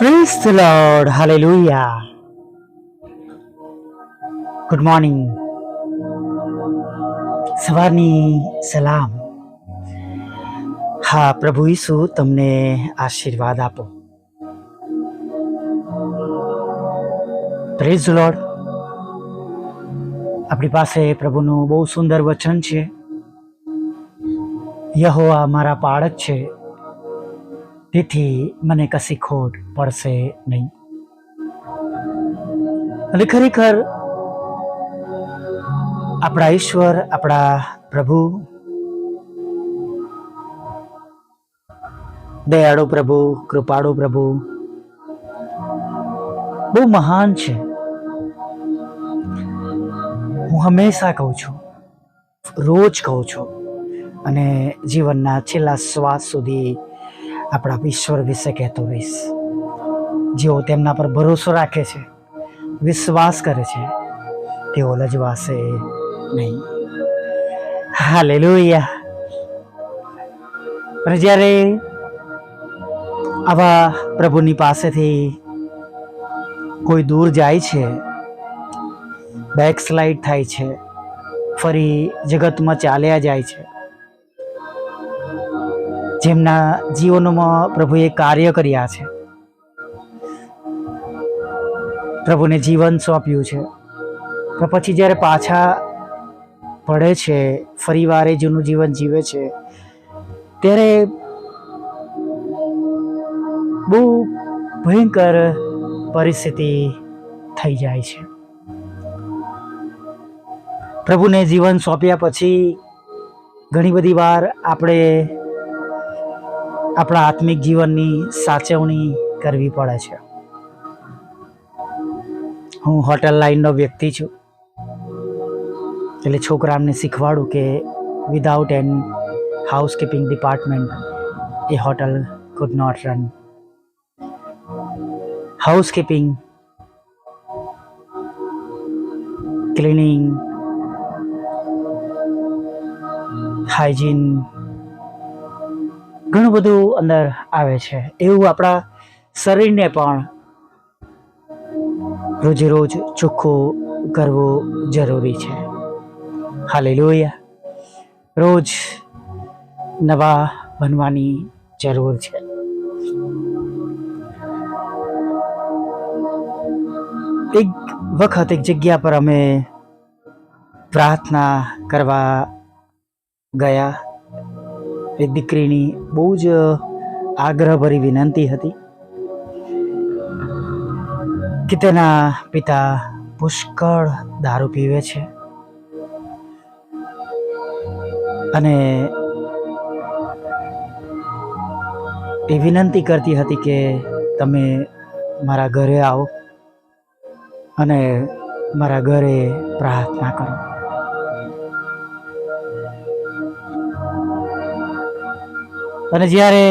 Praise the Lord hallelujah good morning સવારની સલામ. હા, પ્રભુ ઈસુ, તમને આશીર્વાદ આપો. પ્રેઝ લોર્ડ આપણી પાસે પ્રભુનું બહુ સુંદર વચન છે. યહોવા મારા પાળક છે. તેથી મને કશી ખોટ પડશે નહીં. અને ખરેખર આપણા ઈશ્વર, આપણા પ્રભુ, દયાળુ પ્રભુ, કૃપાળુ પ્રભુ, બહુ મહાન છે. હું હંમેશા કહું છું, રોજ કહું છું, અને જીવનના છેલ્લા શ્વાસ સુધી આપણા ઈશ્વર વિશે કહેતો રહીશ. જેઓ તેમના પર ભરોસો રાખે છે, વિશ્વાસ કરે છે, તેઓ લજવાશે નહીં. હાલેલુયા. અને જ્યારે આવા પ્રભુની પાસેથી કોઈ દૂર જાય છે બેક સ્લાઇડ થાય છે, ફરી જગતમાં ચાલ્યા જાય છે જેમના જીવનોમાં પ્રભુએ કાર્ય કર્યા છે. પ્રભુને જીવન સોંપ્યું છે. તો પછી જ્યારે પાછા પડે છે ફરીવાર એ જૂનું જીવન જીવે છે, ત્યારે બહુ ભયંકર પરિસ્થિતિ થઈ જાય છે. પ્રભુને જીવન સોંપ્યા પછી ઘણી બધી વાર આપણે આપણા આત્મિક જીવનની સાચવણી કરવી પડે છે. હું હોટલ લાઈનનો વ્યક્તિ છું. એટલે છોકરામને શીખવાડું કે without an housekeeping department a hotel could not run housekeeping cleaning hygiene ઘણું બધું અંદર આવે છે. એવું આપણા શરીરને પણ રોજે રોજ ચોખ્ખું કરવું જરૂરી છે. હાલેલુયા. રોજ નવા બનવાની જરૂર છે. એક વખત એક જગ્યા પર અમે પ્રાર્થના કરવા ગયા. એક દીકરીની બહુ જ આગ્રહભરી વિનંતી હતી કે તેના પિતા પુષ્કળ દારૂ પીવે છે. અને એ વિનંતી કરતી હતી કે તમે મારા ઘરે આવો અને મારા ઘરે પ્રાર્થના કરો. અને જ્યારે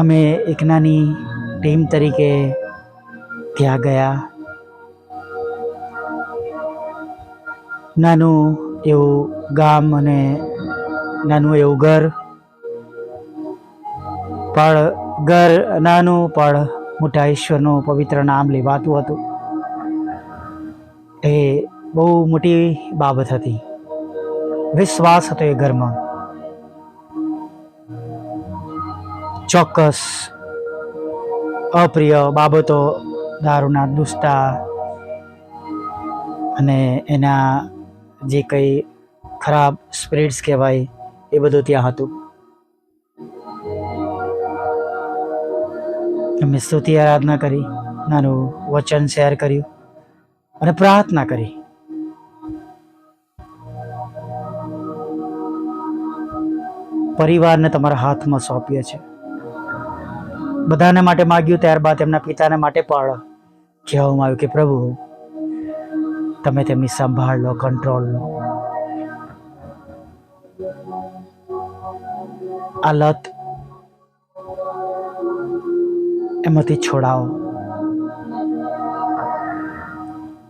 અમે એક નાની ટીમ તરીકે ત્યાં ગયા, નાનું એવું ગામ અને નાનું એવું ઘર પણ ઘર, નાનું પણ મોટા ઈશ્વરનું પવિત્ર નામ લેવાતું હતું. એ બહુ મોટી બાબત હતી. વિશ્વાસ હતો એ ઘરમાં. ચોક્કસ અપ્રિય બાબતો દારૂના દુષ્ટા અને એના જે કંઈ ખરાબ સ્પિરિટ્સ કહેવાય, એ બધું ત્યાં હતું. અમે સ્તુતિ આરાધના કરી, નાનું વચન શેર કર્યું અને પ્રાર્થના કરી. પરિવારને તમારા હાથમાં સોંપીએ છે બધાને માટે માગ્યું, ત્યારબાદ એમના પિતાને માટે પણ કહેવામાં આવ્યું કે, પ્રભુ, તમે તેમની સંભાળ લો કંટ્રોલ લો. આ લત એમાંથી છોડાવો.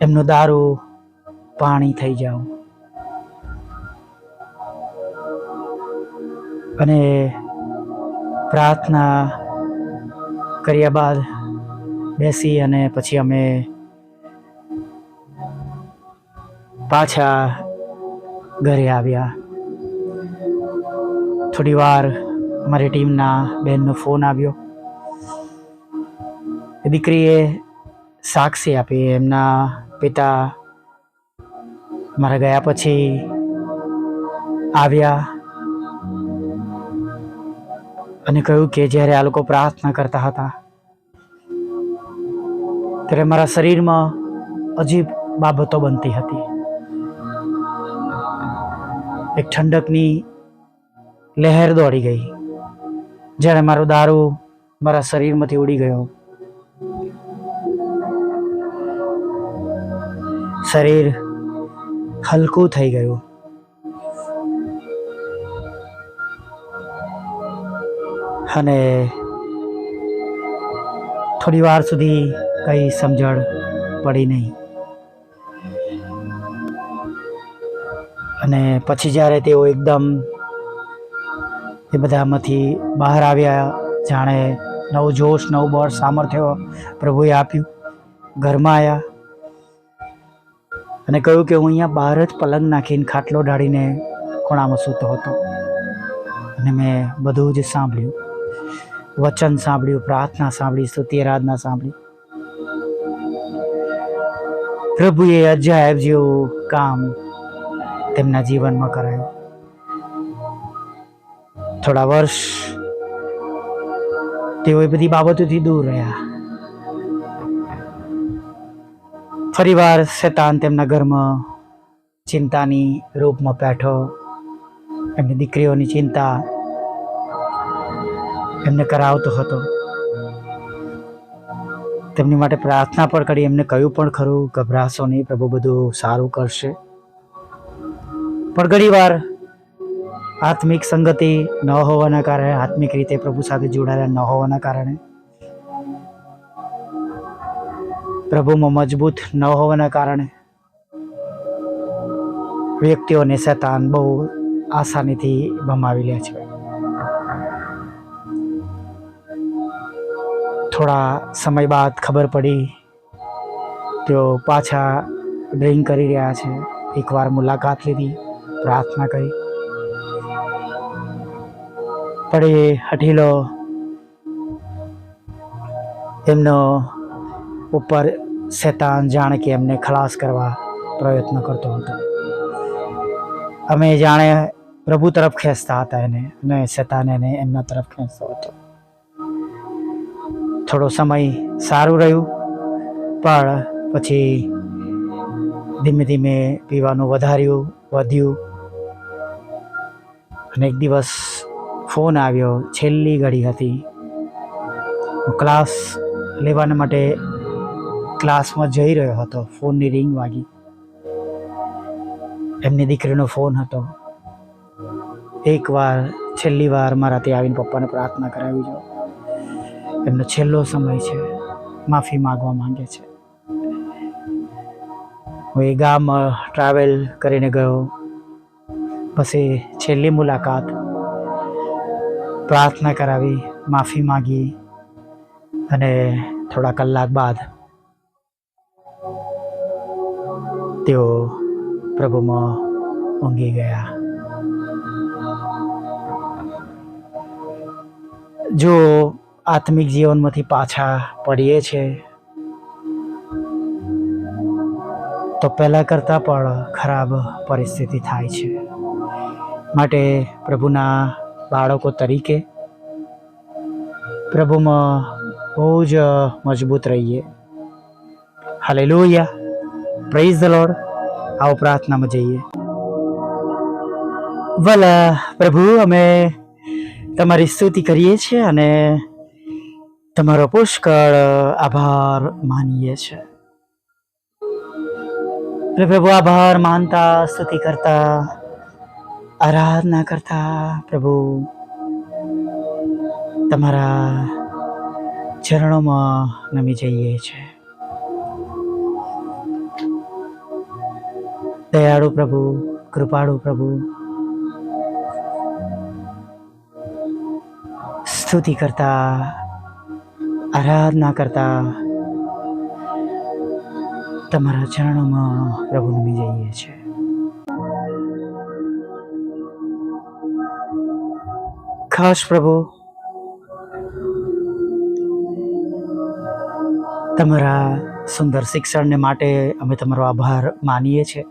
એમનો દારૂ પાણી થઈ જાઓ. અને પ્રાર્થના કર્યા બાદ બેસી અને પછી અમે પાછા ઘરે આવ્યા. થોડી વાર અમારી ટીમના બેનનો ફોન આવ્યો. દીકરીએ સાક્ષી આપી. એમના પિતા મારા ગયા પછી આવ્યા અને કહ્યું કે જ્યારે આ લોકો પ્રાર્થના કરતા હતા ત્યારે મારા શરીરમાં અજીબ બાબતો બનતી હતી. એક ઠંડકની લહેર દોડી ગઈ, જ્યારે મારો દારૂ મારા શરીરમાંથી ઉડી ગયો. શરીર હલકું થઈ ગયું. અને થોડી વાર સુધી કઈ સમજણ પડી નહીં. અને પછી જ્યારે તેઓ એકદમ એ બધામાંથી બહાર આવ્યા, જાણે નવું જોશ, નવું બળ, સામર્થ્ય પ્રભુએ આપ્યું. ઘરમાં આવ્યા અને કહ્યું કે હું અહીંયા બહાર જ પલંગ નાખીને ખાટલો ઢાળીને ખૂણામાં સૂતો હતો. અને મેં બધું જ સાંભળ્યું. વચન સાંભળ્યું, પ્રાર્થના સાંભળી, સ્તુતિ, આરાધના સાંભળી. પ્રભુએ અજાયબ જેવું કામ તેમના જીવનમાં કરાયું. થોડા વર્ષ તેઓ એ બધી બાબતોથી દૂર રહ્યા. ફરીવાર શેતાન તેમના ઘરમાં ચિંતાની રૂપમાં બેઠો. એમની દીકરીઓની ચિંતા એમને કરાવતો હતો. તેમની માટે પ્રાર્થના પણ કરી, એમને કહ્યું પણ ખરું, ગભરાશો નહીં, પ્રભુ બધું સારું કરશે. પણ ઘણીવાર આત્મિક સંગતિ ન હોવાના કારણે, આત્મિક રીતે પ્રભુ સાથે જોડાયેલા ન હોવાના કારણે, પ્રભુમાં મજબૂત ન હોવાના કારણે વ્યક્તિઓને શેતાન બહુ આસાનીથી ભમાવી લે છે. થોડા સમય બાદ ખબર પડી. તેઓ પાછા ડ્રિંક કરી રહ્યા છે. એકવાર મુલાકાત લીધી, પ્રાર્થના કરી. પણ એ હઠીલો એમનો ઉપર શેતાન જાણે કે એમને ખલાસ કરવા પ્રયત્ન કરતો હતો. અમે જાણે પ્રભુ તરફ ખેંચતા હતા એને અને શેતાન એને એમના તરફ ખેંચતો હતો. થોડો સમય સારું રહ્યું. પણ પછી ધીમે ધીમે પીવાનું વધાર્યું, વધ્યું. અને એક દિવસ ફોન આવ્યો, છેલ્લી ઘડી હતી. ક્લાસ લેવાના માટે ક્લાસમાં જઈ રહ્યો હતો, ફોનની રિંગ વાગી. એમની દીકરીનો ફોન હતો. એકવાર, છેલ્લી વાર મારા ત્યાં આવીને પપ્પાને પ્રાર્થના કરાવી જો એમનો છેલ્લો સમય છે. માફી માગવા માંગે છે. હું એ ગામ ટ્રાવેલ કરીને ગયો. પછી છેલ્લી મુલાકાત પ્રાર્થના કરાવી, માફી માગી અને થોડા કલાક બાદ તેઓ પ્રભુમાં ઊંઘી ગયા. જો આત્મિક જીવનમાંથી પાછા પડીએ છીએ. તો પહેલાં કરતાં પણ ખરાબ પરિસ્થિતિ થાય છે. માટે પ્રભુના બાળકો તરીકે પ્રભુમાં બહુ જ મજબૂત રહીએ. હાલે લોહિયા પ્રેઝ ધ લોડ આવો પ્રાર્થનામાં જઈએ. ભલા પ્રભુ, અમે તમારી સ્તુતિ કરીએ છીએ અને તમારો પુષ્કળ આભાર માનીએ છીએ પ્રભુ, આભાર માનતા, સ્તુતિ કરતા, આરાધના કરતા, પ્રભુ. તમારા ચરણોમાં નમી જઈએ છીએ દયાળુ પ્રભુ, કૃપાળુ પ્રભુ. સ્તુતિ કરતા આરાધના કરતા તમારા ચરણોમાં પ્રભુ નમી જઈએ છીએ. ખાસ પ્રભુ, તમારા સુંદર શિક્ષણને માટે અમે તમારો આભાર માનીએ છીએ.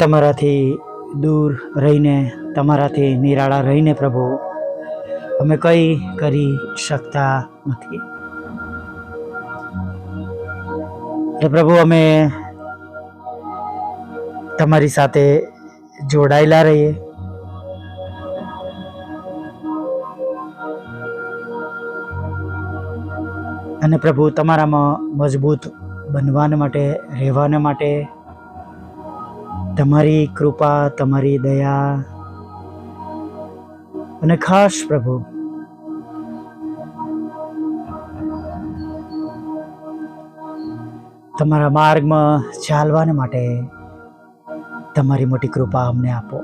તમારાથી દૂર રહીને, તમારાથી નિરાળા રહીને પ્રભુ અમે કંઈ કરી શકતા નથી. એ પ્રભુ, અમે તમારી સાથે જોડાયેલા રહીએ. અને પ્રભુ, તમારામાં મજબૂત બનવાને માટે, રહેવાને માટે, તમારી કૃપા, તમારી દયા અને ખાસ પ્રભુ. તમારા માર્ગમાં ચાલવાને માટે તમારી મોટી કૃપા અમને આપો.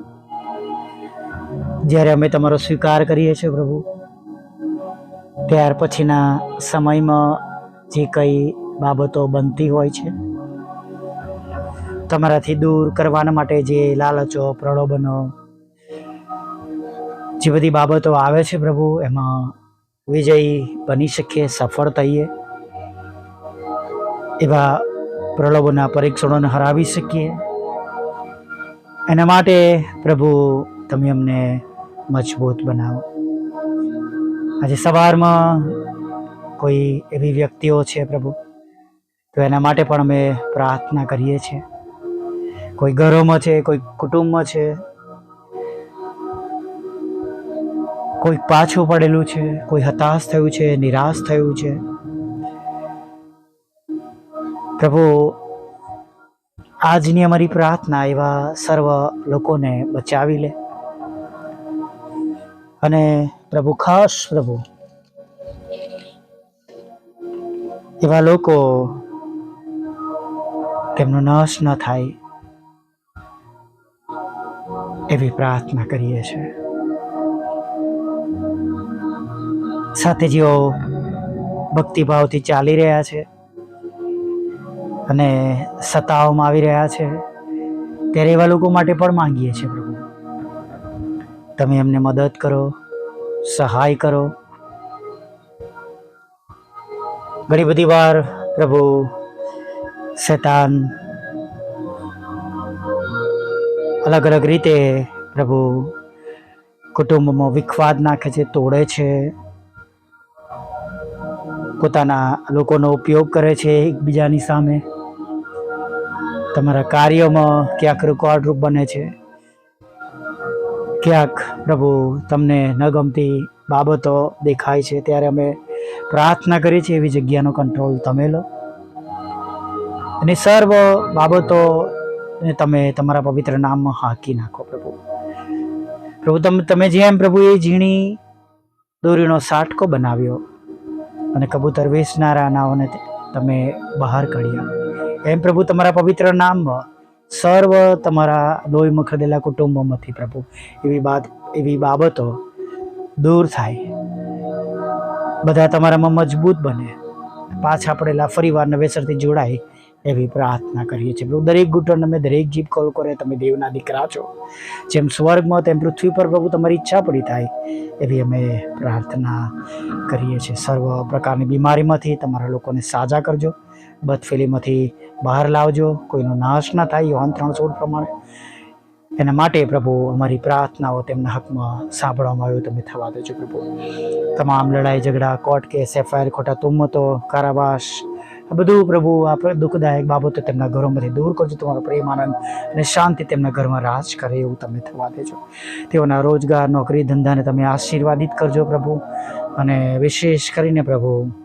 જ્યારે અમે તમારો સ્વીકાર કરીએ છીએ પ્રભુ, ત્યાર પછીના સમયમાં જે કંઈ બાબતો બનતી હોય છે, તમારાથી દૂર કરવાના માટે જે લાલચો, પ્રલોભનો જે બધી બાબતો આવે છે પ્રભુ, એમાં વિજયી બની શકીએ સફળ થઈએ. એવા પ્રલોભના પરીક્ષણોને હરાવી શકીએ. એના માટે પ્રભુ, તમે અમને મજબૂત બનાવો. આજે સવારમાં કોઈ એવી વ્યક્તિઓ છે પ્રભુ, તો એના માટે પણ અમે પ્રાર્થના કરીએ છીએ. કોઈ ઘરોમાં છે, કોઈ કુટુંબમાં છે કોઈ પાછું પડેલું છે, કોઈ હતાશ થયું છે, નિરાશ થયું છે. પ્રભુ, આજની અમારી પ્રાર્થના એવા સર્વ લોકોને બચાવી લે. અને પ્રભુ, ખાસ પ્રભુ, એવા લોકો તેમનો નાશ ન થાય એવી પ્રાર્થના કરીએ છીએ. સાથે જેઓ ભક્તિભાવથી ચાલી રહ્યા છે અને સતાવવામાં આવી રહ્યા છે, ત્યારે એવા લોકો માટે પણ માંગીએ છીએ પ્રભુ. તમે એમને મદદ કરો, સહાય કરો. ઘણી બધી વાર પ્રભુ શેતાન અલગ અલગ રીતે પ્રભુ કુટુંબમાં વિખવાદ નાખે છે, તોડે છે. પોતાના લોકોનો ઉપયોગ કરે છે એકબીજાની સામે. તમારા કાર્યોમાં ક્યાંક રૂપ બને છે. ક્યાંક પ્રભુ તમને ન ગમતી બાબતો દેખાય છે, ત્યારે અમે પ્રાર્થના કરીએ છીએ એવી જગ્યાનો કંટ્રોલ તમે લો. અને સર્વ બાબતો તમે તમારા પવિત્ર નામમાં હાંકી નાખો પ્રભુ. પ્રભુ, તમે તમે જેમ એ ઝીણી દોરીનો સાટકો બનાવ્યો અને કબૂતર વેચનારા નાઓને તમે બહાર કાઢ્યા. એમ પ્રભુ તમારા પવિત્ર નામ સર્વ તમારા લોહીમાં ખદેલા કુટુંબોમાંથી પ્રભુ. એવી બાત, એવી બાબતો દૂર થાય. બધા તમારામાં મજબૂત બને. પાછા પડેલા ફરીવારના વેસરથી જોડાય. એવી પ્રાર્થના કરીએ છીએ. પ્રભુ, દરેક ઘૂંટણ અમે દરેક જીભ કોલ કરે, તમે દેવના દીકરા છો. જેમ સ્વર્ગમાં, તેમ પૃથ્વી પર પ્રભુ, તમારી ઈચ્છા પડી થાય, એવી અમે પ્રાર્થના કરીએ છીએ. સર્વ પ્રકારની બીમારીમાંથી તમારા લોકોને સાજા કરજો. બદફેલીમાંથી બહાર લાવજો. કોઈનો નાશ ના થાય, યોહાન ત્રણ સોળ પ્રમાણે. એના માટે પ્રભુ, અમારી પ્રાર્થનાઓ તેમના હકમાં સાંભળવામાં આવ્યું તમે થવા દેજો પ્રભુ. તમામ લડાઈ, ઝઘડા, કોર્ટ કેસ, એફઆઈઆર, ખોટા, તુમ્મતો, કારાવાસ આ બધું પ્રભુ આ દુઃખદાયક બાબતો તેમના ઘરોમાંથી દૂર કરજો. તમારો પ્રેમ, આનંદ અને શાંતિ તેમના ઘરમાં રાજ કરે એવું તમે થવા દેજો. તેઓના રોજગાર, નોકરી, ધંધાને તમે આશીર્વાદિત કરજો પ્રભુ. અને વિશેષ કરીને પ્રભુ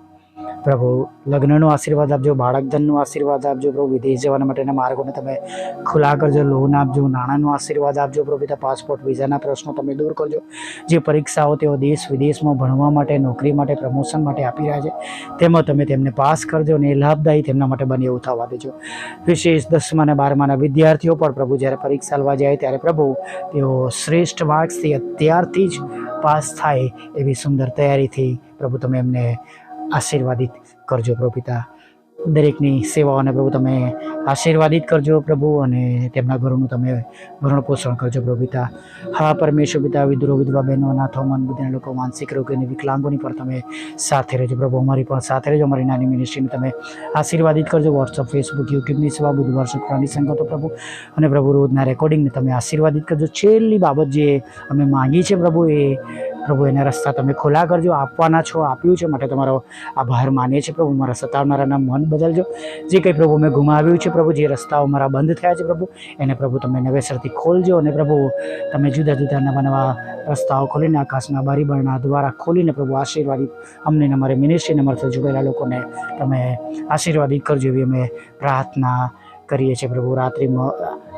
પ્રભુ, લગ્નનો આશીર્વાદ આપજો, બાળકધનનો આશીર્વાદ આપજો, પ્રભુ, વિદેશ જવાના માટેના માર્ગોને તમે ખુલ્લા કરજો, લોન આપજો, નાણાંનો આશીર્વાદ આપજો, પ્રભુ, પિતા, પાસપોર્ટ, વિઝાના પ્રશ્નો તમે દૂર કરજો. જે પરીક્ષાઓ તેઓ દેશ વિદેશમાં ભણવા માટે, નોકરી માટે, પ્રમોશન માટે આપી રહ્યા છે, તેમાં તમે તેમને પાસ કરજો અને એ લાભદાયી તેમના માટે બને એવું થવા દેજો. વિશેષ દસમા અને બારમાના વિદ્યાર્થીઓ પણ પ્રભુ જ્યારે પરીક્ષા લેવા જાય ત્યારે પ્રભુ તેઓ શ્રેષ્ઠ માર્ક્સથી અત્યારથી જ પાસ થાય એવી સુંદર તૈયારીથી પ્રભુ તમે એમને આશીર્વાદિત કરજો પ્રભુ પિતા. દરેકની સેવાઓને પ્રભુ તમે આશીર્વાદિત કરજો પ્રભુ અને તેમના ઘરોનું તમે ભરણ પોષણ કરજો પ્રભુ હા, પરમેશ્વર પિતા વિદ્રો વિધવા બહેનો અનાથો મન, બુદ્ધિના લોકો, માનસિક રોગી અને વિકલાંગોની પણ તમે સાથે રહેજો પ્રભુ. અમારી પણ સાથે રહેજો, અમારી નાની મિનિસ્ટ્રીને તમે આશીર્વાદિત કરજો. વોટ્સઅપ ફેસબુક યુટ્યુબની સેવા, બુધવાર શુક્રની સંગતો પ્રભુ. અને પ્રભુ, રોજના રેકોર્ડિંગને તમે આશીર્વાદિત કરજો. છેલ્લી બાબત જે અમે માંગી છે પ્રભુ એ પ્રભુ, એને રસ્તા તમે ખુલ્લા કરજો. આપવાના છો, આપ્યું છે, માટે તમારો આભાર માનીએ છીએ પ્રભુ. મારા સતાવનારાના મન બદલજો. જે કંઈ પ્રભુ મેં ગુમાવ્યું છે પ્રભુ, જે રસ્તાઓ મારા બંધ થયા છે પ્રભુ, એને પ્રભુ તમે નવેસરથી ખોલજો અને પ્રભુ, તમે જુદા જુદા નવા નવા રસ્તાઓ ખોલીને, આકાશના બારીબળના દ્વારા ખોલીને પ્રભુ આશીર્વાદિત અમને અમારે મિનિસ્ટ્રીને અમારાથી જોડાયેલા લોકોને તમે આશીર્વાદિત કરજો એવી અમે પ્રાર્થના કરીએ છીએ પ્રભુ. રાત્રિમાં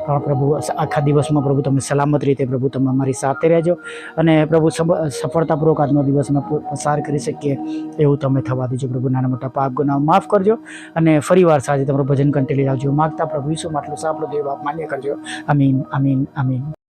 પણ પ્રભુ, આખા દિવસમાં પ્રભુ તમે સલામત રીતે પ્રભુ તમે અમારી સાથે રહેજો અને પ્રભુ સફળતાપૂર્વક આજનો દિવસ અમે પસાર કરી શકીએ એવું તમે થવા દેજો પ્રભુ. નાના મોટા પાપ ગુનાઓ માફ કરજો અને ફરીવાર સાંજે તમારું ભજન કંટેલી લાવજો માગતા પ્રભુ ઈસુ માટલું સાંભળો દેવ બાપ માન્ય કરજો. અમીન અમીન અમીન